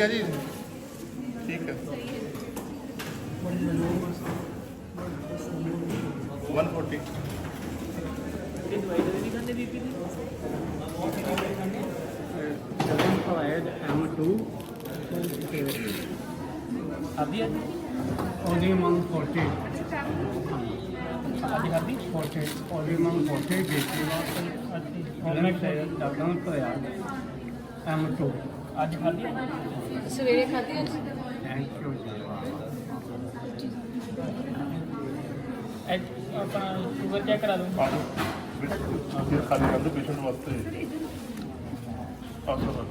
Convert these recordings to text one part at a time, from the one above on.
ਠੀਕ ਹੈ ਜੀ? ਠੀਕ ਹੈ। 140 ਇਹ ਦਵਾਈ ਤਾਂ ਨਹੀਂ ਖਾਂਦੇ ਬੀਪੀ ਦੀ seven five M2 ਖਾਦੀ ਅੱਜ only among 40 ਅੱਜ ਖਾਦੀ 40 only among 40 ਬੇਟੀ ਵਾਸਤੇ ਉਹਨੇ ਤੇ ਡਾਕਟਰ ਨੂੰ ਭਰਿਆ M2 ਅੱਜ ਖਾਦੀ ਸਵੇਰੇ ਖਾਧੀ ਅੱਜ? ਥੈਂਕ ਯੂ ਅੱਜ ਆਪਣਾ ਸ਼ੂਗਰ ਚੈੱਕ ਕਰਾ ਦੂੰ ਪਾਣੀ ਫਿਰ ਖਾਲੀ ਕਰ ਦੋ ਪੇਸ਼ੈਂਟ ਵਾਸਤੇ। ਪਾਸੋ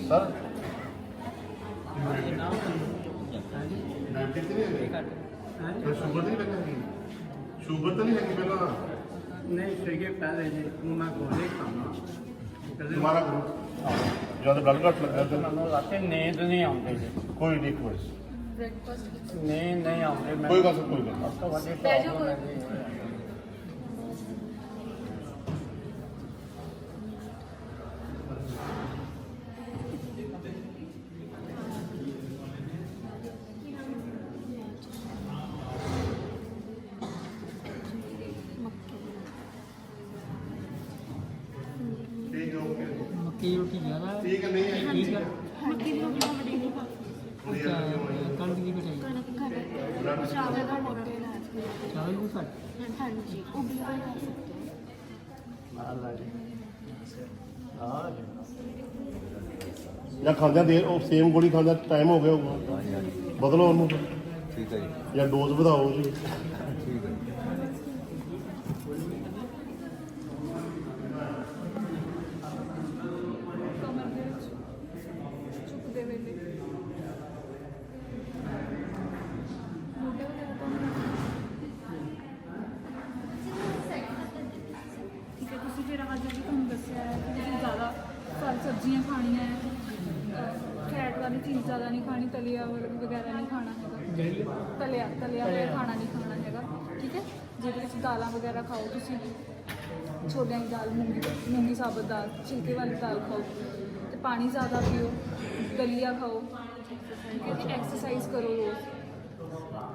ਸਰ ਨਾਮ 90 ਤੇ ਨਹੀਂ ਹੈਗੀ? ਇਹ ਸ਼ੂਗਰ ਨਹੀਂ ਲੱਗੀ ਸ਼ੂਗਰ ਤਾਂ ਨਹੀਂ ਹੈਗੀ ਪਹਿਲਾਂ ਨਹੀਂ ਸੀਗੇ ਪਹਿਲੇ ਜੀ ਹੁਣ ਮੈਂ ਗੋਲੀ ਖਾਣਾ ਕਦੇ ਦੁਬਾਰਾ ਕਰੋ ਜਦ ਬਲੱਡ ਘੱਟ ਲੱਗਾ ਤਾਂ ਮੈਨੂੰ ਰਾਤੇ ਨੀਂਦ ਨਹੀਂ ਆਉਂਦੀ ਜੀ ਕੋਈ ਨਹੀਂ ਕੋਈ ਬ੍ਰੇਕਫਾਸਟ ਨੀਂਦ ਨਹੀਂ ਆਉਂਦੀ ਮੈਂ ਕੋਈ ਗੱਲ ਨਹੀਂ, ਕੋਈ ਗੱਲ ਨਹੀਂ। ਸਭ ਤੋਂ ਵੱਡੀ ਬਹਿ ਜਾਓ ਮੱਕੀ ਰੋਟੀ ਜ਼ਿਆਦਾ ਠੀਕ ਹੈ ਨਹੀਂ ਹੈ ਠੀਕ ਹੈ। ਮੱਕੀ ਦੀ ਰੋਟੀ ਨਾਲ ਵੱਡੀ ਨਹੀਂ ਖਾ ਕਣਕ ਦੀ ਕਟਾਈ ਕਣਕ ਘੱਟ ਚਾਵਲ ਦਾ ਮੋਟੇ ਨਾਲ ਚਾਵਲ ਵੀ ਘੱਟ? ਹਾਂਜੀ ਉਬਲੇ ਹੋਏ ਖਾ ਸਕਦੇ ਹੋ ਜਾਂ। ਖਾਂਦਿਆਂ ਦੇਰ ਉਹ ਸੇਮ ਗੋਲੀ ਖਾਂਦਾ ਟਾਈਮ ਹੋ ਗਿਆ ਹੋਊਗਾ। ਬਦਲੋ ਉਹਨੂੰ। ਠੀਕ ਹੈ ਜੀ। ਜਾਂ ਡੋਜ਼ ਵਧਾਓ ਜੀ। ਠੀਕ ਹੈ ਜੀ। ਕਮਰ ਦੇ ਵਿੱਚ ਝੁਕਦੇ ਵੇਲੇ ਮੋਢੇ ਵਗੈਰਾ ਤੋਂ ਠੀਕ ਹੈ ਤੁਸੀਂ ਫਿਰ ਅੱਜ ਵੀ ਤੁਹਾਨੂੰ ਦੱਸਿਆ ਹੈ ਕਿ ਤੁਸੀਂ ਜ਼ਿਆਦਾ ਫਲ ਸਬਜ਼ੀਆਂ ਖਾਣੀਆਂ ਹੈ ਫੈਟ ਵਾਲੀ ਚੀਜ਼ ਜ਼ਿਆਦਾ ਨਹੀਂ ਖਾਣੀ ਤਲਿਆ ਵ- ਵਗੈਰਾ ਨਹੀਂ ਖਾਣਾ ਹੈਗਾ ਜਿਹੜੀ ਤਲਿਆ ਤਲਿਆ ਹੋਇਆ ਖਾਣਾ ਨਹੀਂ ਖਾਣਾ ਹੈਗਾ ਠੀਕ ਹੈ? ਜਿਹਦੇ ਵਿੱਚ ਦਾਲਾਂ ਵਗੈਰਾ ਖਾਓ ਤੁਸੀਂ। ਛੋਲਿਆਂ ਦੀ ਦਾਲ ਮੂੰਗੀ ਮੂੰਗੀ ਸਾਬਤ ਦਾਲ ਛਿਲਕੇ ਵਾਲੀ ਦਾਲ ਖਾਓ। ਤੇ ਪਾਣੀ ਜ਼ਿਆਦਾ ਪੀਓ ਦਲੀਆ ਖਾਓ। ਠੀਕ ਹੈ ਤੇ ਐਕਸਰਸਾਈਜ਼ ਕਰੋ ਰੋਜ਼।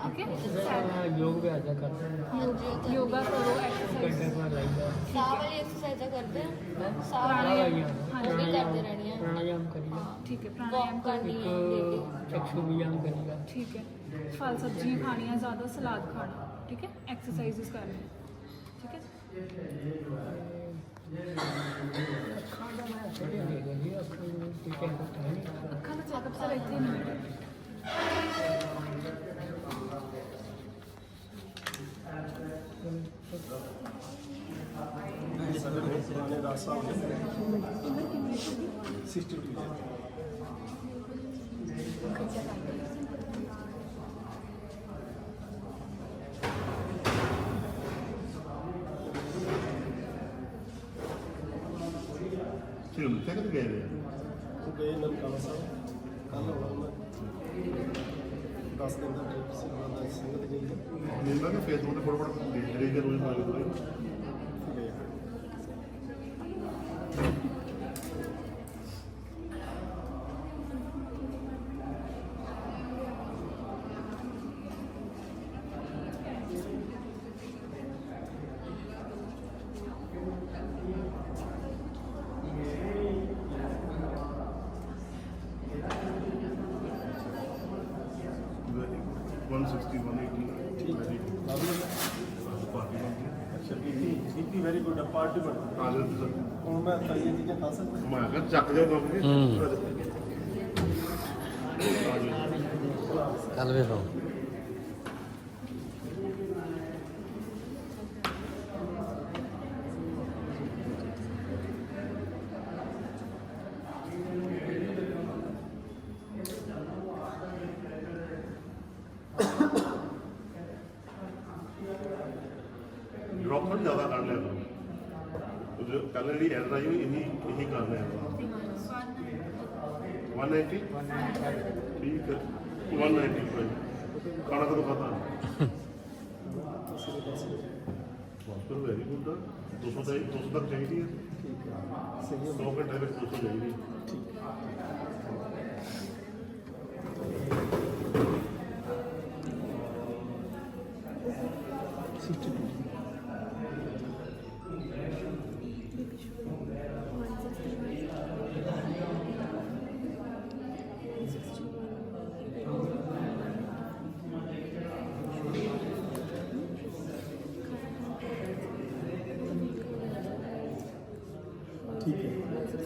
ਠੀਕ ਹੈ? ਆਪਣਾ ਯੋਗ ਵੀ ਆਦਾ ਕਰਦੇ ਯੋਗਾ ਕਰੋ ਐਕਸਰਸਾਈਜ਼ ਘੰਟੇ ਬਾਅਦ ਲਾਈਦਾ ਸਾਹ ਵਾਲੀ ਐਕਸਰਸਾਈਜ਼ ਕਰਦੇ ਆ। ਸਾਹ ਪ੍ਰਾਣਾਯਾਮ ਉਹ ਵੀ ਕਰਦੇ ਰਹਿਣੀ ਆ। ਪ੍ਰਾਣਾਯਾਮ ਕਰੀਦਾ ਠੀਕ ਹੈ ਪ੍ਰਾਣਾਯਾਮ ਵਾਕ ਕਰਨੀ ਕਰਨੀ ਆ ਇੱਕ ਚਕਸ਼ੂ ਵਿਆਮ ਕਰੀਦਾ ਠੀਕ ਹੈ। ਫਲ ਸਬਜ਼ੀਆਂ ਖਾਣੀਆਂ ਜ਼ਿਆਦਾ ਸਲਾਦ ਖਾਣਾ ਠੀਕ ਹੈ? ਐਕਸਰਸਾਈਜ਼ ਕਰਨੀ ਠੀਕ ਹੈ? ਅੱਖਾਂ ਦਾ ਚੈੱਕਅਪ ਸਰ ਇੱਥੇ ਨਹੀਂ ਨਹੀਂ ਸਰ ਇਹ ਪੁਰਾਣੇ ਦਾਸਾ 62 ਹਿਰਮ ਸਿੰਘ ਗਏ ਹੋਏ ਆ। ਉਹ ਗਏ ਨਨਕਾਣਾ ਸਾਹਿਬ ਕੱਲ ਆਉਣਾ ਉਹਨਾਂ ਦਸ ਦਿਨ ਦਾ ਟ੍ਰਿਪ ਸੀ ਉਹਨਾਂ ਦਾ ਸੰਗਤ ਗਈ ਹੈ। ਮੈਨੂੰ ਲੱਗਦਾ ਫੇਸਬੁੱਕ ਤੇ ਫੋਟੋ ਫੋਟੋ ਦੇਖ ਰਹੀ ਤੇ ਰੋਜ਼ ਮਾਰ ਪਾਰਟੀ ਬਣ ਹੁਣ ਮੈਂ ਤਾਂ ਇਹ ਚੀਜ਼ਾਂ ਖਾ ਸਕਦਾ। ਮੈਂ ਕਿਹਾ ਚੱਕ ਜਾਓ ਲੋਕ ਜੀ। ਕੱਲ ਵੇ ਹੋ ਡ੍ਰੌਪ ਥੋੜੀ ਜ਼ਿਆਦਾ ਕਰ ਲਿਆ ਕਰੋ ਉਹ ਜੋ ਕੱਲ ਜਿਹੜੀ ਐਡ ਆਈ ਹੋਈ ਇਹੀ ਇਹੀ ਕਰ ਲਿਆ 190 ਠੀਕ ਹੈ। 190 ਰੁਪਏ ਖਾਣਾ ਕਦੋਂ ਖਾਤਾ ਫਿਰ ਵੈਰੀ ਗੁੱਡ 200 ਦਾ 200 ਤੱਕ ਚਾਹੀਦੀ ਹੈ ਠੀਕ ਹੈ ਸਹੀ ਹੈ 100 ਘੰਟੇ ਵਿੱਚ 200 ਚਾਹੀਦੀ ਹੈ ਸਿਕਸਟੀ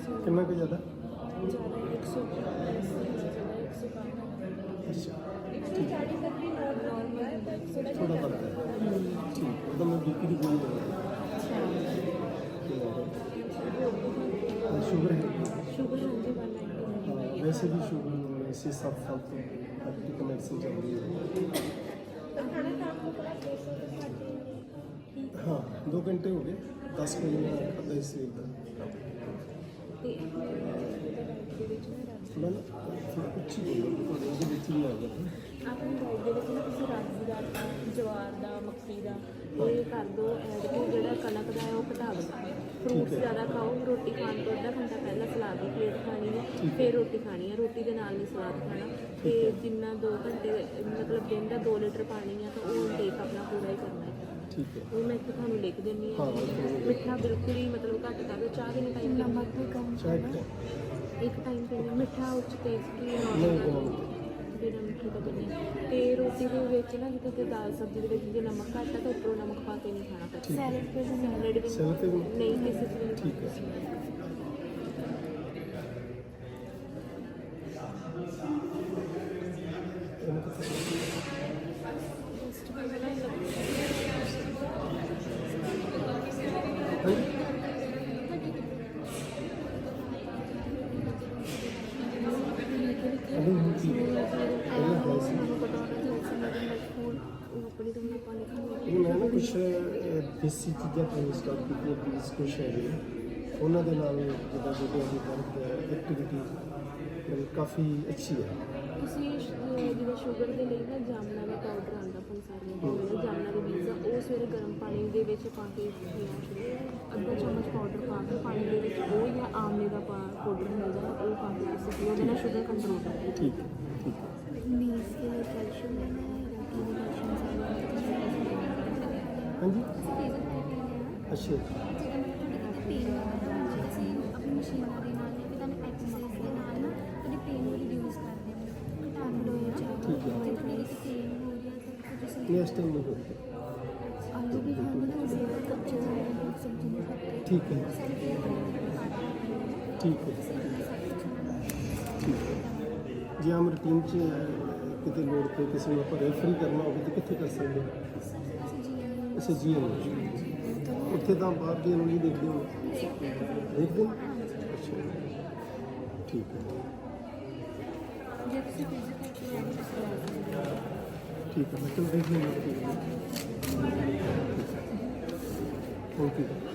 ਹੈ ਕਿੰਨਾ ਕੁ ਜ਼ਿਆਦਾ ਅੱਛਾ ਥੋੜਾ ਫ਼ਰਕ ਹੈ ਠੀਕ ਉਹਦਾ ਮੈਂ ਬੀਪੀ ਦੀ ਗੋਲੀ ਲਵਾਂਗਾ ਸ਼ੂਗਰ ਹੈ ਹਾਂ, ਵੈਸੇ ਵੀ ਸ਼ੂਗਰ ਇਸੇ ਸੱਤ ਸਾਲ ਤੋਂ ਐਕਟਿਵ ਮੈਡੀਸਿਨ ਚੱਲ ਰਹੀ ਹੈ ਹਾਂ 2 ਘੰਟੇ ਹੋ ਗਏ 10 ਵਜੇ ਆਪਣੇ ਡਾਈਟ ਦੇ ਵਿੱਚ ਨਾ ਤੁਸੀਂ ਰਾਜੂ ਦਾ ਜਵਾਰ ਦਾ ਮੱਕੀ ਦਾ ਉਹ ਇਹ ਕਰ ਦੋ ਐਡ ਕਿ ਜਿਹੜਾ ਕਣਕ ਦਾ ਹੈ ਉਹ ਘਟਾ ਦਿਓ ਫਰੂਟਸ ਜ਼ਿਆਦਾ ਖਾਓ ਰੋਟੀ ਖਾਣ ਤੋਂ ਅੱਧਾ ਘੰਟਾ ਪਹਿਲਾਂ ਸਲਾਦ ਦੀ ਪਲੇਟ ਖਾਣੀ ਹੈ ਫਿਰ ਰੋਟੀ ਖਾਣੀ ਹੈ ਰੋਟੀ ਦੇ ਨਾਲ ਨਹੀਂ ਸਲਾਦ ਖਾਣਾ ਤੇ ਜਿੰਨਾ 2 ਘੰਟੇ ਮਤਲਬ ਦਿਨ ਦਾ 2 ਲੀਟਰ ਪਾਣੀ ਆ ਤਾਂ ਉਹ ਟੇਕ ਆਪਣਾ ਪੂਰਾ ਹੀ ਕਰਨਾ ਠੀਕ ਹੈ। ਉਹ ਮੈਂ ਇੱਥੇ ਤੁਹਾਨੂੰ ਲਿਖ ਦਿੰਦੀ ਹਾਂ। ਹਾਂ। ਮਿੱਠਾ ਬਿਲਕੁਲ ਹੀ ਮਤਲਬ ਘੱਟ ਕਰ ਦਿਓ। ਚਾਹ ਦੇ ਨਾਲ ਟਾਈਮ ਨਮਕ ਵੀ ਕਮ ਚਾਹ ਇੱਕ ਇੱਕ ਟਾਈਮ ਪੀਣਾ ਮਿੱਠਾ ਉੱਚ ਤੇਜ਼ ਕੀ ਨਹੀਂ ਬਣਾਉਂਦੇ ਬਿਨਾਂ ਮਿੱਠੇ ਦਾ ਬਣਿਆ ਤੇ ਰੋਟੀ ਦੇ ਵਿੱਚ ਨਾ ਜਿੱਥੇ ਕਿ ਦਾਲ ਸਬਜ਼ੀ ਦੇ ਵਿੱਚ ਜੇ ਨਮਕ ਘੱਟ ਆ ਤਾਂ ਉੱਪਰੋਂ ਨਮਕ ਪਾ ਕੇ ਨਹੀਂ ਖਾਣਾ ਹੈ। ਸੈਲਡ ਤੇ ਸੈਲਡ ਵੀ ਸੈਲਡ ਤੇ ਵੀ? ਨਹੀਂ ਕਿਸੇ ਚ ਵੀ ਠੀਕ ਹੈ ਇਹਨੂੰ ਕਿੱਥੇ ਹਾਂਜੀ ਅਭੀ ਹੁਣ ਕੀ ਪਹਿਲਾਂ ਹੈ ਸੀ ਕੰਪਨੀ ਮੈਂ ਨਾ ਕੁਝ ਦੇਸੀ ਚੀਜ਼ਾਂ ਪ੍ਰੋਵਾਈਡ ਕਰਦੀ ਕਿ ਬੀਜ ਕੁਝ ਹੈਗੇ ਉਹਨਾਂ ਦੇ ਨਾਲ ਜਿੱਦਾਂ ਜੋ ਵੀ ਅਸੀਂ ਐਕਟੀਵਿਟੀ ਮਤਲਬ ਕਾਫੀ ਅੱਛੀ ਹੈ। ਤੁਸੀਂ ਸ਼- ਸ਼ੂਗਰ ਦੇ ਲਈ ਨਾ ਜਾਮਨਾ ਦਾ ਪਾਊਡਰ ਆਉਂਦਾ ਪੰਸਾਰੀਆਂ ਦਾ ਜਾਮਨਾ ਦੇ ਬੀਜ ਉਹ ਸਵੇਰੇ ਗਰਮ ਪਾਣੀ ਦੇ ਵਿੱਚ ਪਾ ਕੇ ਪੀਣਾ ਚਾਹੀਦਾ ਅੱਧਾ ਚਮਚ ਪਾਊਡਰ ਪਾ ਕੇ ਪਾਣੀ ਦੇ ਵਿੱਚ ਉਹ ਜਾਂ ਆਮਲੇ ਦਾ ਪਾਊਡਰ ਹੁੰਦਾ ਉਹ ਪਾ ਕੇ ਲੋ ਜਾਂ ਠੀਕ ਹੈ। ਨਹੀਂ ਇਸ ਟਾਈਮ ਨਹੀਂ ਹੋ ਰਿਹਾ ਠੀਕ ਹੈ। ਸਾਰੀ ਪੇਨ ਠੀਕ ਹੈ। ਠੀਕ ਹੈ ਜੇ ਆਮ ਰੂਟੀਨ ਚ ਅਹ, ਕਿਤੇ ਲੋੜ ਪਏ ਕਿਸੇ ਨੂੰ ਆਪਾਂ ਰੈਫਰੀ ਕਰਨਾ ਹੋਵੇ ਤਾਂ ਕਿੱਥੇ ਕਰ ਸਕਦੇ ਹਾਂ? ਅੱਛਾ ਜੀ ਉੱਥੇ ਤਾਂ ਬਾਹਰ ਦੇ ਨੂੰ ਨਹੀਂ ਦੇਖਦੇ ਹੋ। ਦੇਖਦੇ ਅੱਛਾ। ਠੀਕ ਹੈ। ਜੇ ਤੁਸੀਂ ਫਿਜ਼ੀਕਲ ਟ੍ਰੇਨਿੰਗ ਤੁਸੀਂ ਲੈ ਠੀਕ ਹੈ, ਮੈਂ ਚਲ ਦੇਖ ਲੈਂਦਾ ਥੈਂਕ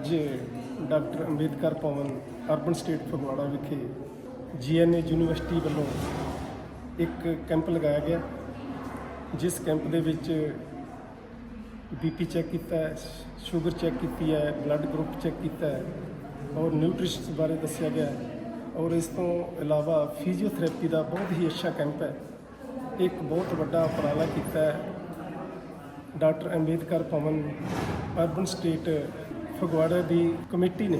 ਅੱਜ doctor Ambedkar Bhawan urban estate Phagwara ਵਿਖੇ ਜੀਐਨਏ ਯੂਨੀਵਰਸਿਟੀ ਵੱਲੋਂ ਇੱਕ ਕੈਂਪ ਲਗਾਇਆ ਗਿਆ, ਜਿਸ ਕੈਂਪ ਦੇ ਵਿੱਚ ਬੀਪੀ ਚੈੱਕ ਕੀਤਾ ਹੈ, ਸ਼ੂਗਰ ਚੈੱਕ ਕੀਤੀ ਹੈ, ਬਲੱਡ ਗਰੁੱਪ ਚੈੱਕ ਕੀਤਾ ਹੈ ਔਰ ਨਿਊਟ੍ਰੀਸ਼ਨ ਬਾਰੇ ਦੱਸਿਆ ਗਿਆ ਔਰ ਇਸ ਤੋਂ ਇਲਾਵਾ ਫਿਜ਼ੀਓਥੈਰੇਪੀ ਦਾ ਬਹੁਤ ਹੀ ਅੱਛਾ ਕੈਂਪ ਹੈ। ਇੱਕ ਬਹੁਤ ਵੱਡਾ ਉਪਰਾਲਾ ਕੀਤਾ ਹੈ। Doctor Ambedkar Bhawan urban estate Phagwara ਦੀ ਕਮੇਟੀ ਨੇ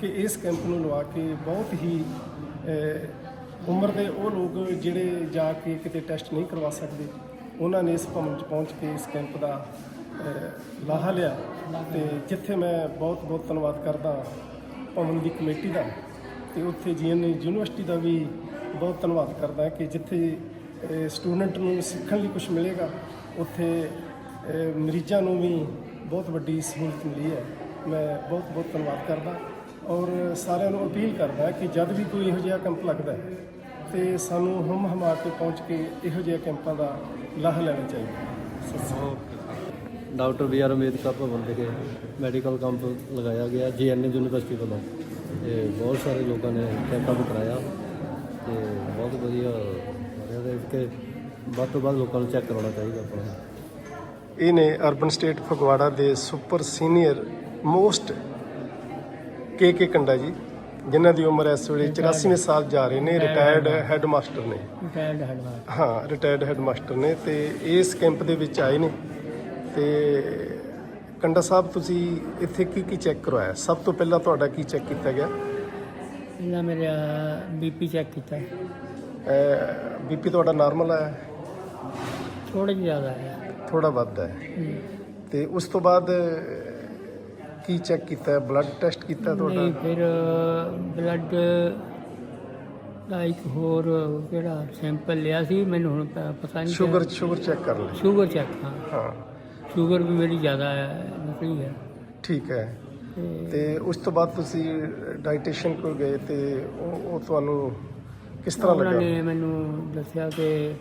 ਕਿ ਇਸ ਕੈਂਪ ਨੂੰ ਲਵਾ ਕੇ ਬਹੁਤ ਹੀ ਉਮਰ ਦੇ ਉਹ ਲੋਕ ਜਿਹੜੇ ਜਾ ਕੇ ਕਿਤੇ ਟੈਸਟ ਨਹੀਂ ਕਰਵਾ ਸਕਦੇ, ਉਹਨਾਂ ਨੇ ਇਸ ਭਵਨ 'ਚ ਪਹੁੰਚ ਕੇ ਇਸ ਕੈਂਪ ਦਾ ਲਾਹਾ ਲਿਆ ਤੇ ਜਿੱਥੇ ਮੈਂ ਬਹੁਤ ਬਹੁਤ ਧੰਨਵਾਦ ਕਰਦਾ ਭਵਨ ਦੀ ਕਮੇਟੀ ਦਾ ਤੇ ਉੱਥੇ ਜੀਐਨ ਯੂਨੀਵਰਸਿਟੀ ਦਾ ਵੀ ਬਹੁਤ ਧੰਨਵਾਦ ਕਰਦਾ ਕਿ ਜਿੱਥੇ ਸਟੂਡੈਂਟ ਨੂੰ ਸਿੱਖਣ ਲਈ ਕੁਝ ਮਿਲੇਗਾ, ਉੱਥੇ ਮਰੀਜ਼ਾਂ ਨੂੰ ਵੀ ਬਹੁਤ ਵੱਡੀ ਸਹੂਲਤ ਮਿਲੀ ਹੈ। ਮੈਂ ਬਹੁਤ ਬਹੁਤ ਧੰਨਵਾਦ ਕਰਦਾ ਔਰ ਸਾਰਿਆਂ ਨੂੰ ਅਪੀਲ ਕਰਦਾ ਕਿ ਜਦ ਵੀ ਕੋਈ ਇਹੋ ਜਿਹਾ ਕੈਂਪ ਲੱਗਦਾ ਹੈ ਤੇ ਸਾਨੂੰ ਹਮ ਹਮਾ ਕੇ ਪਹੁੰਚ ਕੇ ਇਹੋ ਜਿਹੇ ਕੈਂਪਾਂ ਦਾ ਲਾਹਾ ਲੈਣਾ ਚਾਹੀਦਾ doctor B R Ambedkar Bhawan ਵਿਖੇ ਮੈਡੀਕਲ ਕੈਂਪ ਲਗਾਇਆ ਗਿਆ ਜੀਐਨਏ ਯੂਨੀਵਰਸਿਟੀ ਵੱਲੋਂ। ਤੇ ਬਹੁਤ ਸਾਰੇ ਲੋਕਾਂ ਨੇ ਕੈਂਪਾਂ ਨੂੰ ਕਰਾਇਆ ਤੇ ਬਹੁਤ ਵਧੀਆ ਰਿਹਾ ਤੇ ਕਿ ਵੱਧ ਤੋਂ ਵੱਧ ਲੋਕਾਂ ਨੂੰ ਚੈੱਕ ਕਰਾਉਣਾ ਚਾਹੀਦਾ ਆਪਣਾ। ਇਹ ਨੇ ਅਰਬਨ ਸਟੇਟ ਫਗਵਾੜਾ ਦੇ super senior most K K Kanda ji ਜਿਨ੍ਹਾਂ ਦੀ ਉਮਰ ਇਸ ਵੇਲੇ 84ਵੇਂ ਸਾਲ ਜਾ ਰਹੇ ਨੇ ਰਿਟਾਇਰਡ ਹੈੱਡ ਮਾਸਟਰ ਨੇ। ਰਿਟਾਇਰਡ ਹੈਡਮਾਸਟਰ ਹਾਂ ਰਿਟਾਇਰਡ ਹੈੱਡ ਮਾਸਟਰ ਨੇ ਤੇ ਇਸ ਕੈਂਪ ਦੇ ਵਿੱਚ ਆਏ ਨੇ। ਤੇ ਕੰਡਾ ਸਾਹਿਬ ਤੁਸੀਂ ਇੱਥੇ ਕੀ ਕੀ ਚੈੱਕ ਕਰਵਾਇਆ? ਸਭ ਤੋਂ ਪਹਿਲਾਂ ਤੁਹਾਡਾ ਕੀ ਚੈੱਕ ਕੀਤਾ ਗਿਆ? ਇਹਨਾਂ ਮੇਰਾ ਬੀਪੀ ਚੈੱਕ ਕੀਤਾ। ਬੀਪੀ ਤੁਹਾਡਾ ਨਾਰਮਲ ਹੈ ਥੋੜਾ ਜਿਹਾ ਜ਼ਿਆਦਾ ਹੈ ਥੋੜਾ ਵੱਧ ਹੈ। ਤੇ ਉਸ ਤੋਂ ਬਾਅਦ ਕੀ ਚੈੱਕ ਕੀਤਾ? ਬਲੱਡ ਟੈਸਟ ਕੀਤਾ ਨਹੀਂ ਤੁਹਾਡਾ ਫਿਰ ਬਲੱਡ ਦਾ ਇੱਕ ਹੋਰ ਕਿਹੜਾ ਸੈਂਪਲ ਲਿਆ ਸੀ ਮੈਨੂੰ ਹੁਣ ਪ- ਪਤਾ ਨਹੀਂ ਸ਼ੂਗਰ ਸ਼ੂਗਰ ਚੈੱਕ ਕਰ ਲਈ। ਸ਼ੂਗਰ ਚੈੱਕ ਹਾਂ। ਹਾਂ। ਸ਼ੂਗਰ ਵੀ ਮੇਰੀ ਜ਼ਿਆਦਾ ਹੈ ਨਿਕਲੀ ਹੈ। ਠੀਕ ਹੈ। ਤੇ ਤੇ ਉਸ ਤੋਂ ਬਾਅਦ ਤੁਸੀਂ ਡਾਈਟੀਸ਼ੀਅਨ ਕੋਲ ਗਏ ਤੇ ਉਹ ਉਹ ਤੁਹਾਨੂੰ ਕਿਸ ਤਰ੍ਹਾਂ ਉਹਨਾਂ ਲੱਗਾ? ਨੇ ਮੈਨੂੰ ਦੱਸਿਆ ਕਿ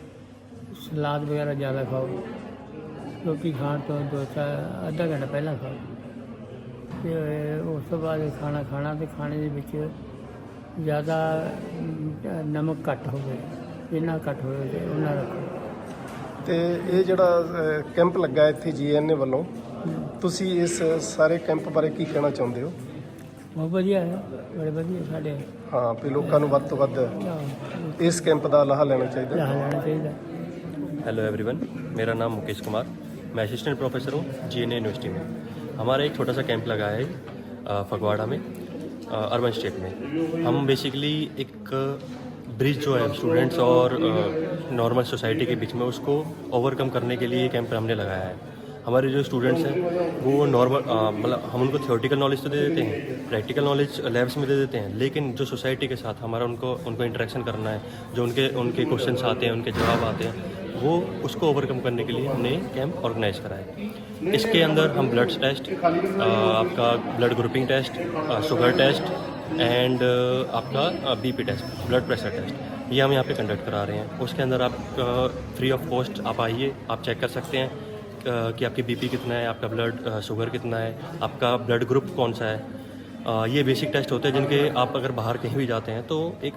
ਸਲਾਦ ਵਗੈਰਾ ਜ਼ਿਆਦਾ ਖਾਓ। ਰੋਟੀ ਖਾਣ ਤੋਂ ਦੋ ਚਾਰ ਅੱਧਾ ਘੰਟਾ ਪਹਿਲਾਂ ਖਾਓ। ਤੇ ਉਸ ਤੋਂ ਬਾਅਦ ਖਾਣਾ ਖਾਣਾ ਤੇ ਖਾਣੇ ਦੇ ਵਿੱਚ ਜ਼ਿਆਦਾ ਅਮ, ਨਮਕ ਘੱਟ ਹੋਵੇ ਜਿੰਨਾ ਘੱਟ ਹੋਵੇ ਤੇ ਉਹਨਾਂ ਰੱਖੋ ਤੇ ਇਹ ਜਿਹੜਾ ਕੈਂਪ ਲੱਗਾ ਇੱਥੇ ਜੀਐਨਏ ਵੱਲੋਂ ਤੁਸੀਂ ਇਸ ਸਾਰੇ ਕੈਂਪ ਬਾਰੇ ਕੀ ਕਹਿਣਾ ਚਾਹੁੰਦੇ ਹੋ ਬਹੁਤ ਵਧੀਆ ਹੈ ਬੜੇ ਵਧੀਆ ਸਾਡੇ ਹਾਂ ਵੀ ਲੋਕਾਂ ਨੂੰ ਵੱਧ ਤੋਂ ਵੱਧ ਲਾਹ ਇਸ ਕੈਂਪ ਦਾ ਲਾਹਾ ਲੈਣਾ ਚਾਹੀਦਾ ਲੈਣਾ ਚਾਹੀਦਾ हेलो एवरीवन मेरा नाम मुकेश कुमार मैं असिस्टेंट प्रोफेसर हूँ जी यूनिवर्सिटी में हमारा एक छोटा सा कैंप लगा है फगवाड़ा में अर्बन स्टेट में। हम बेसिकली एक ब्रिज जो है स्टूडेंट्स और नॉर्मल सोसाइटी के बीच में उसको ओवरकम करने के लिए कैंप हमने लगाया है। हमारे जो स्टूडेंट्स हैं, वो नॉर्मल मतलब हम उनको थियोरटिकल नॉलेज तो दे देते हैं प्रैक्टिकल नॉलेज लैब्स में दे देते हैं, लेकिन जो सोसाइटी के साथ हमारा उनको उनको इंटरेक्शन करना है, जो उनके उनके क्वेश्चन आते हैं, उनके जवाब आते हैं, वो उसको ओवरकम करने के लिए हमने कैंप ऑर्गेनाइज कराया इसके अंदर हम ब्लड टेस्ट आपका blood grouping test sugar test and आपका BP test blood pressure test ये हम यहाँ पे कंडक्ट करा रहे हैं। उसके अंदर आप फ्री ऑफ़ कॉस्ट आप आइए आप चेक कर सकते हैं कि आपकी बीपी कितना है आपका ब्लड शुगर कितना है आपका ब्लड ग्रुप कौन सा है। ये बेसिक टेस्ट होते हैं जिनके आप अगर बाहर कहीं भी जाते हैं तो एक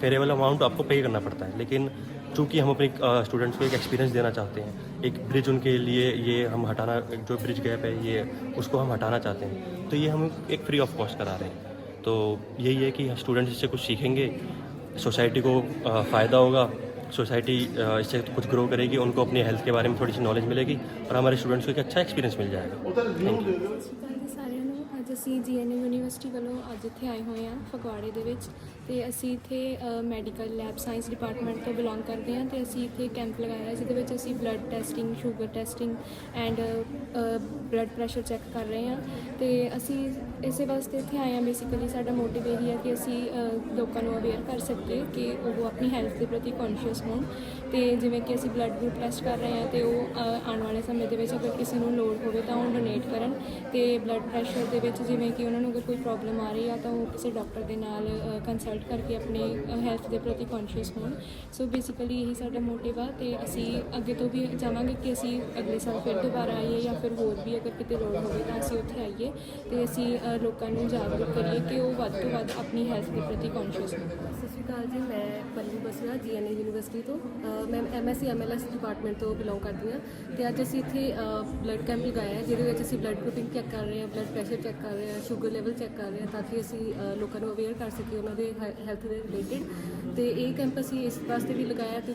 फेरेबल अमाउंट आपको पे करना पड़ता है। लेकिन चूँकि हम अपने स्टूडेंट्स को एक एक्सपीरियंस देना चाहते हैं, एक ब्रिज उनके लिए ये हम हटाना जो ब्रिज गैप है ये, उसको हम हटाना चाहते हैं तो ये हम एक फ्री ऑफ़ कॉस्ट करा रहे हैं। तो यही है कि स्टूडेंट्स इससे कुछ सीखेंगे सोसाइटी को फ़ायदा होगा सोसाइटी अ, इससे कुछ ग्रो करेगी उनको अपनी हेल्थ के बारे में थोड़ी सी नॉलेज मिलेगी और हमारे स्टूडेंट्स को एक अच्छा एक्सपीरियंस मिल जाएगा थैंक यू ਸਤਿ ਸ਼੍ਰੀ ਅਕਾਲ ਜੀ ਸਾਰਿਆਂ ਨੂੰ ਅੱਜ ਅਸੀਂ ਜੀਐਨਯੂ ਯੂਨੀਵਰਸਿਟੀ ਵੱਲੋਂ ਅੱਜ ਇੱਥੇ ਆਏ ਹੋਏ ਹਾਂ ਫਗਵਾੜੇ ਦੇ ਵਿੱਚ ਤੇ ਅਸੀਂ ਇੱਥੇ ਮੈਡੀਕਲ ਲੈਬ ਸਾਇੰਸ ਡਿਪਾਰਟਮੈਂਟ ਤੋਂ ਬਿਲੋਂਗ ਕਰਦੇ ਹਾਂ ਤੇ ਅਸੀਂ ਇੱਥੇ ਕੈਂਪ ਲਗਾਇਆ ਹੈ ਜਿਹਦੇ ਵਿੱਚ ਅਸੀਂ blood testing sugar testing and blood pressure check ਕਰ ਰਹੇ ਹਾਂ ਤੇ ਅਸੀਂ ਇਸੇ ਵਾਸਤੇ ਇੱਥੇ ਆਏ ਹਾਂ ਬੇਸਿਕਲੀ ਸਾਡਾ ਮੋਟਿਵ ਇਹ ਹੈ ਕਿ ਅਸੀਂ ਲੋਕਾਂ ਨੂੰ ਅਵੇਅਰ ਕਰ ਸਕੀਏ ਕਿ ਉਹ ਆਪਣੀ ਹੈਲਥ ਦੇ ਪ੍ਰਤੀ ਕੌਨਸ਼ੀਅਸ ਹੋਣ। ਤੇ ਜਿਵੇਂ ਕਿ ਅਸੀਂ ਬਲੱਡ ਗਰੁੱਪ ਟੈਸਟ ਕਰ ਰਹੇ ਹਾਂ ਤੇ ਉਹ ਆਉਣ ਵਾਲੇ ਸਮੇਂ ਦੇ ਵਿੱਚ ਅਗਰ ਕਿਸੇ ਨੂੰ ਲੋੜ ਹੋਵੇ ਤਾਂ ਉਹ ਡੋਨੇਟ ਕਰਨ ਤੇ ਬਲੱਡ ਪ੍ਰੈਸ਼ਰ ਦੇ ਵਿੱਚ ਜਿਵੇਂ ਕਿ ਉਹਨਾਂ ਨੂੰ ਅਗਰ ਕੋਈ ਪ੍ਰੋਬਲਮ ਆ ਰਹੀ ਆ ਤਾਂ ਉਹ ਕਿਸੇ ਡਾਕਟਰ ਦੇ ਨਾਲ ਕੰਸਲਟ ਕਰਕੇ ਆਪਣੇ ਹੈਲਥ ਦੇ ਪ੍ਰਤੀ ਕੌਨਸ਼ੀਅਸ ਹੋਣ। ਸੋ ਬੇਸਿਕਲੀ ਇਹੀ ਸਾਡਾ ਮੋਟਿਵ ਆ ਤੇ ਅਸੀਂ ਅੱਗੇ ਤੋਂ ਵੀ ਚਾਹਾਂਗੇ ਕਿ ਅਸੀਂ ਅਗਲੇ ਸਾਲ ਫਿਰ ਦੁਬਾਰਾ ਆਈਏ ਜਾਂ ਫਿਰ ਹੋਰ ਵੀ ਅਗਰ ਕਿਤੇ ਲੋੜ ਹੋਵੇ ਤਾਂ ਅਸੀਂ ਉੱਥੇ ਆਈਏ ਤੇ ਅਸੀਂ ਲੋਕਾਂ ਨੂੰ ਜਾਗਰੂਕ ਕਰੀਏ ਕਿ ਉਹ ਵੱਧ ਤੋਂ ਵੱਧ ਆਪਣੀ ਹੈਲਥ ਦੇ ਪ੍ਰਤੀ ਕੌਨਸ਼ੀਅਸ ਹੋਣ। ਸ਼੍ਰੀ ਅਕਾਲ ਜੀ ਮੈਂ ਪੱਲਵੀ ਬਸਰਾ ਜੀਐਨਏ ਯੂਨੀਵਰਸਿਟੀ ਤੋਂ। ਅ, ਮੈਂ ਐਮਐਸਸੀ ਐਮਐਲਐਸ ਡਿਪਾਰਟਮੈਂਟ ਤੋਂ ਬਿਲੋਂਗ ਕਰਦੀ ਹਾਂ ਤੇ ਅੱਜ ਅਸੀਂ ਇੱਥੇ ਬਲੱਡ ਕੈਂਪ ਲਗਾਇਆ ਹੈ ਜਿਹਦੇ ਵਿੱਚ ਅਸੀਂ ਬਲੱਡ ਗਰੁੱਪਿੰਗ ਚੈੱਕ ਕਰ ਰਹੇ ਹਾਂ ਬਲੱਡ ਪ੍ਰੈਸ਼ਰ ਚੈੱਕ ਕਰ ਰਹੇ ਹਾਂ ਸ਼ੂਗਰ ਲੈਵਲ ਚੈੱਕ ਕਰ ਰਹੇ ਹਾਂ ਤਾਂ ਕਿ ਅਸੀਂ ਲੋਕਾਂ ਨੂੰ ਅਵੇਅਰ ਕਰ ਸਕੀਏ ਉਹਨਾਂ ਦੇ ਹੈਲਥ ਦੇ ਰਿਲੇਟਡ ਤੇ ਇਹ ਕੈਂਪ ਅਸੀਂ ਇਸ ਵਾਸਤੇ ਵੀ ਲਗਾਇਆ ਤੇ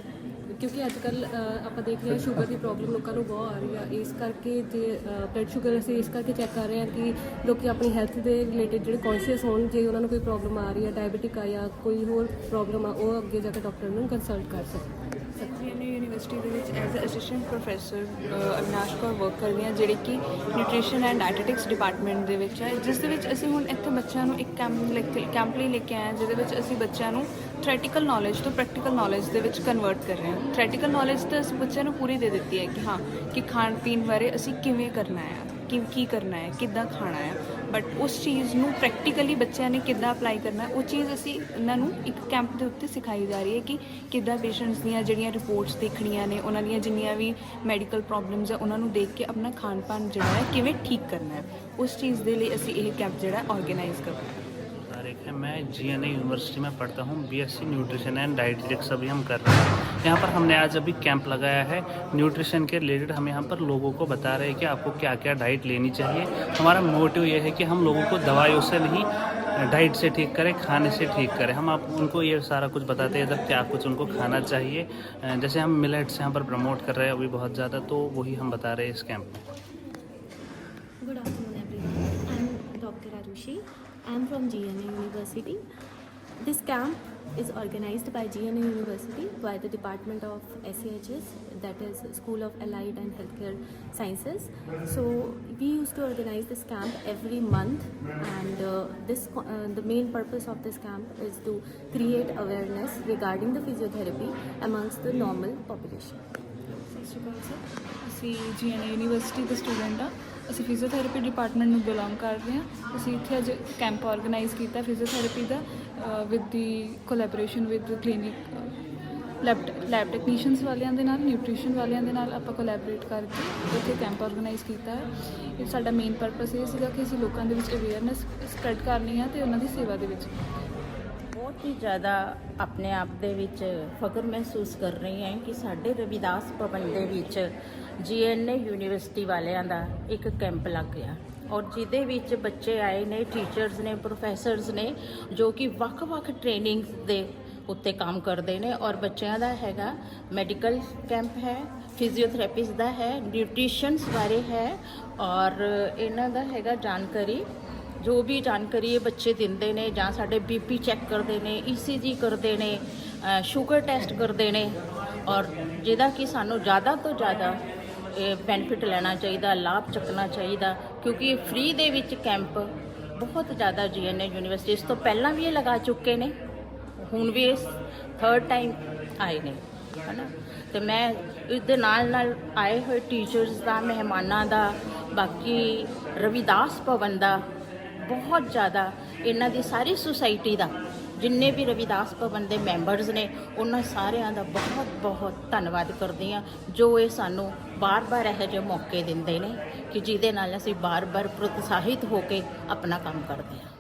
ਕਿਉਂਕਿ ਅੱਜ ਕੱਲ ਆਪਾਂ ਦੇਖ ਰਹੇ ਹਾਂ ਸ਼ੂਗਰ ਦੀ ਪ੍ਰੋਬਲਮ ਲੋਕਾਂ ਨੂੰ ਬਹੁਤ ਆ ਰਹੀ ਆ। ਇਸ ਕਰਕੇ ਜੇ ਬਲੱਡ ਸ਼ੂਗਰ ਅਸੀਂ ਇਸ ਕਰਕੇ ਚੈੱਕ ਕਰ ਰਹੇ ਹਾਂ ਕਿ ਲੋਕੀ ਆਪਣੀ ਹੈਲਥ ਦੇ ਰਿਲੇਟਡ ਜਿਹੜੇ ਕੌਨਸ਼ੀਅਸ ਹੋਣ, ਜੇ ਉਹਨਾਂ ਨੂੰ ਕੋਈ ਪ੍ਰੋਬਲਮ ਆ ਰਹੀ ਆ ਡਾਇਬੀਟਿਕ ਆ ਜਾਂ ਕੋਈ ਹੋਰ ਪ੍ਰੋਬਲਮ ਆ, ਉਹ ਅੱਗੇ ਜਾ ਕੇ ਡਾਕਟਰ ਨੂੰ ਕੰਸਲਟ ਕਰ ਸਕਣ। ਜੀਐਨਯੂ ਯੂਨੀਵਰਸਿਟੀ ਦੇ ਵਿੱਚ as a assistant professor Avinash Kaur work ਕਰਦੀ ਆ ਜਿਹੜੀ ਕਿ ਨਿਊਟ੍ਰੀਸ਼ਨ ਐਂਡ ਡਾਇਟੈਟਿਕਸ ਡਿਪਾਰਟਮੈਂਟ ਦੇ ਵਿੱਚ ਹੈ, ਜਿਸ ਦੇ ਵਿੱਚ ਅਸੀਂ ਹੁਣ ਇੱਥੇ ਬੱਚਿਆਂ ਨੂੰ ਇੱਕ ਕੈਂਪ ਕੈਂਪ ਲਈ ਲੈ ਕੇ ਆਏ ਹਾਂ, ਜਿਹਦੇ ਵਿੱਚ ਅਸੀਂ ਬੱਚਿਆਂ ਨੂੰ ਥਿਓਰੈਟੀਕਲ ਨੌਲੇਜ ਤੋਂ ਪ੍ਰੈਕਟੀਕਲ ਨੌਲੇਜ ਦੇ ਵਿੱਚ ਕਨਵਰਟ ਕਰ ਰਹੇ ਹਾਂ। ਥਿਓਰੈਟੀਕਲ ਨੌਲੇਜ ਤਾਂ ਅਸੀਂ ਬੱਚਿਆਂ ਨੂੰ ਪੂਰੀ ਦੇ ਦਿੱਤੀ ਹੈ ਕਿ ਹਾਂ, ਕਿ ਖਾਣ ਪੀਣ ਬਾਰੇ ਅਸੀਂ ਕਿਵੇਂ ਕਰਨਾ ਹੈ, ਕਿ ਕੀ ਕਰਨਾ ਹੈ, ਕਿੱਦਾਂ ਖਾਣਾ ਹੈ। ਬਟ ਉਸ ਚੀਜ਼ ਨੂੰ ਪ੍ਰੈਕਟੀਕਲੀ ਬੱਚਿਆਂ ਨੇ ਕਿੱਦਾਂ ਅਪਲਾਈ ਕਰਨਾ ਉਹ ਚੀਜ਼ ਅਸੀਂ ਇਹਨਾਂ ਨੂੰ ਇੱਕ ਕੈਂਪ ਦੇ ਉੱਤੇ ਸਿਖਾਈ ਜਾ ਰਹੀ ਹੈ ਕਿ ਕਿੱਦਾਂ ਪੇਸ਼ੈਂਟਸ ਦੀਆਂ ਜਿਹੜੀਆਂ ਰਿਪੋਰਟਸ ਦੇਖਣੀਆਂ ਨੇ, ਉਹਨਾਂ ਦੀਆਂ ਜਿੰਨੀਆਂ ਵੀ ਮੈਡੀਕਲ ਪ੍ਰੋਬਲਮਸ ਹੈ ਉਹਨਾਂ ਨੂੰ ਦੇਖ ਕੇ ਆਪਣਾ ਖਾਣ ਪਾਣ ਜਿਹੜਾ ਹੈ ਕਿਵੇਂ ਠੀਕ ਕਰਨਾ ਹੈ। ਉਸ ਚੀਜ਼ ਦੇ ਲਈ ਅਸੀਂ ਇਹ ਕੈਂਪ ਜਿਹੜਾ ਆਰਗੇਨਾਈਜ਼ ਕਰ ਰਹੇ ਹਾਂ। मैं जीएनए यूनिवर्सिटी में पढ़ता हूँ बीएससी न्यूट्रिशन एंड डाइटेटिक्स अभी हम कर रहे हैं। यहाँ पर हमने आज अभी कैंप लगाया है। न्यूट्रिशन के रिलेटेड हम यहाँ पर लोगों को बता रहे हैं कि आपको क्या क्या डाइट लेनी चाहिए। हमारा मोटिव ये है कि हम लोगों को दवाइयों से नहीं डाइट से ठीक करें खाने से ठीक करें। हम आप उनको ये सारा कुछ बताते हैं जब क्या कुछ उनको खाना चाहिए। जैसे हम मिलेट्स यहाँ पर प्रमोट कर रहे हैं अभी बहुत ज़्यादा तो वही हम बता रहे हैं इस कैंप में। Good afternoon, everyone. I'm from GNA University. This camp is organized by GNA University by the Department of SAHS, that is School of Allied and Healthcare Sciences. So we used to organize this camp every month, and uh, this uh, the main purpose of this camp is to create awareness regarding the physiotherapy amongst the normal population. ਸਤਿ ਸ਼੍ਰੀ ਅਕਾਲ sir. ਅਸੀਂ GNA university ਦੇ student ਆ ਅਸੀਂ physiotherapy department ਨੂੰ belong ਕਰਦੇ ਹਾਂ। ਅਸੀਂ ਇੱਥੇ ਅੱਜ ਕੈਂਪ ਆਰਗੇਨਾਈਜ਼ ਕੀਤਾ physiotherapy the with the collaboration with clinic lab lab technicians ਵਾਲਿਆਂ ਦੇ ਨਾਲ ਨਿਊਟ੍ਰੀਸ਼ਨ ਵਾਲਿਆਂ ਦੇ ਨਾਲ ਆਪਾਂ ਕੋਲੈਬੋਰੇਟ ਕਰਕੇ ਇੱਥੇ ਕੈਂਪ ਆਰਗੇਨਾਈਜ਼ ਕੀਤਾ ਹੈ। ਇਹ ਸਾਡਾ ਮੇਨ ਪਰਪਸ ਇਹ ਸੀਗਾ ਕਿ ਅਸੀਂ ਲੋਕਾਂ ਦੇ ਵਿੱਚ ਅਵੇਅਰਨੈਸ ਸਪਰੈਡ ਕਰਨੀ ਆ ਤੇ ਉਹਨਾਂ ਦੀ ਸੇਵਾ ਦੇ ਵਿੱਚ ਬਹੁਤ ਹੀ ਜ਼ਿਆਦਾ ਆਪਣੇ ਆਪ ਦੇ ਵਿੱਚ ਫਖਰ ਮਹਿਸੂਸ ਕਰ ਰਹੀ ਹਾਂ ਕਿ ਸਾਡੇ ਰਵਿਦਾਸ ਭਵਨ ਦੇ ਵਿੱਚ ਜੀਐਨਏ ਯੂਨੀਵਰਸਿਟੀ ਵਾਲਿਆਂ ਦਾ ਇੱਕ ਕੈਂਪ ਲੱਗ ਗਿਆ। ਔਰ ਜਿਹਦੇ ਵਿੱਚ ਬੱਚੇ ਆਏ ਨੇ ਟੀਚਰਸ ਨੇ ਪ੍ਰੋਫੈਸਰਸ ਨੇ, ਜੋ ਕਿ ਵੱਖ-ਵੱਖ ਟ੍ਰੇਨਿੰਗਸ ਦੇ ਉੱਤੇ ਕੰਮ ਕਰਦੇ ਨੇ। ਔਰ ਬੱਚਿਆਂ ਦਾ ਹੈਗਾ ਮੈਡੀਕਲ ਕੈਂਪ ਹੈ ਫਿਜ਼ੀਓਥੈਰੇਪਿਸਟ ਦਾ ਹੈ ਨਿਊਟ੍ਰੀਸ਼ਨਸ ਬਾਰੇ ਹੈ। ਔਰ ਇਹਨਾਂ ਦਾ ਹੈਗਾ ਜਾਣਕਾਰੀ ਜੋ ਵੀ ਜਾਣਕਾਰੀ ਇਹ ਬੱਚੇ ਦਿੰਦੇ ਨੇ ਜਾਂ ਸਾਡੇ ਬੀਪੀ ਚੈੱਕ ਕਰਦੇ ਨੇ ਈਸੀਜੀ ਕਰਦੇ ਨੇ ਸ਼ੂਗਰ ਟੈਸਟ ਕਰਦੇ ਨੇ ਔਰ ਜਿਹਦਾ ਕਿ ਸਾਨੂੰ ਜ਼ਿਆਦਾ ਤੋਂ ਜ਼ਿਆਦਾ ਬੈਨੀਫਿਟ ਲੈਣਾ ਚਾਹੀਦਾ, ਲਾਭ ਚੱਕਣਾ ਚਾਹੀਦਾ ਕਿਉਂਕਿ ਇਹ ਫ੍ਰੀ ਦੇ ਵਿੱਚ ਕੈਂਪ ਬਹੁਤ ਜ਼ਿਆਦਾ ਜੀਐਨਏ ਯੂਨੀਵਰਸਿਟੀ ਇਸ ਤੋਂ ਪਹਿਲਾਂ ਵੀ ਇਹ ਲਗਾ ਚੁੱਕੇ ਨੇ, ਹੁਣ ਵੀ ਇਸ ਥਰਡ ਟਾਈਮ ਆਏ ਨੇ, ਹਨਾ? ਤੇ ਮੈਂ ਇਸ ਦੇ ਨਾਲ ਨਾਲ ਆਏ ਹੋਏ ਟੀਚਰਸ ਦਾ, ਮਹਿਮਾਨਾਂ ਦਾ, ਬਾਕੀ ਰਵਿਦਾਸ ਭਵਨ ਦਾ ਬਹੁਤ ਜ਼ਿਆਦਾ ਇਹਨਾਂ ਦੀ ਸਾਰੀ ਸੁਸਾਇਟੀ ਦਾ, ਜਿੰਨੇ ਵੀ ਰਵਿਦਾਸ ਭਵਨ ਦੇ ਮੈਂਬਰਸ ਨੇ, ਉਹਨਾਂ ਸਾਰਿਆਂ ਦਾ ਬਹੁਤ ਬਹੁਤ ਧੰਨਵਾਦ ਕਰਦੀ ਹਾਂ, ਜੋ ਇਹ ਸਾਨੂੰ ਬਾਰ-ਬਾਰ ਇਹੋ ਜਿਹੇ ਮੌਕੇ ਦਿੰਦੇ ਨੇ ਕਿ ਜਿਹਦੇ ਨਾਲ ਅਸੀਂ ਬਾਰ-ਬਾਰ ਪ੍ਰੋਤਸਾਹਿਤ ਹੋ ਕੇ ਆਪਣਾ ਕੰਮ ਕਰਦੇ ਹਾਂ।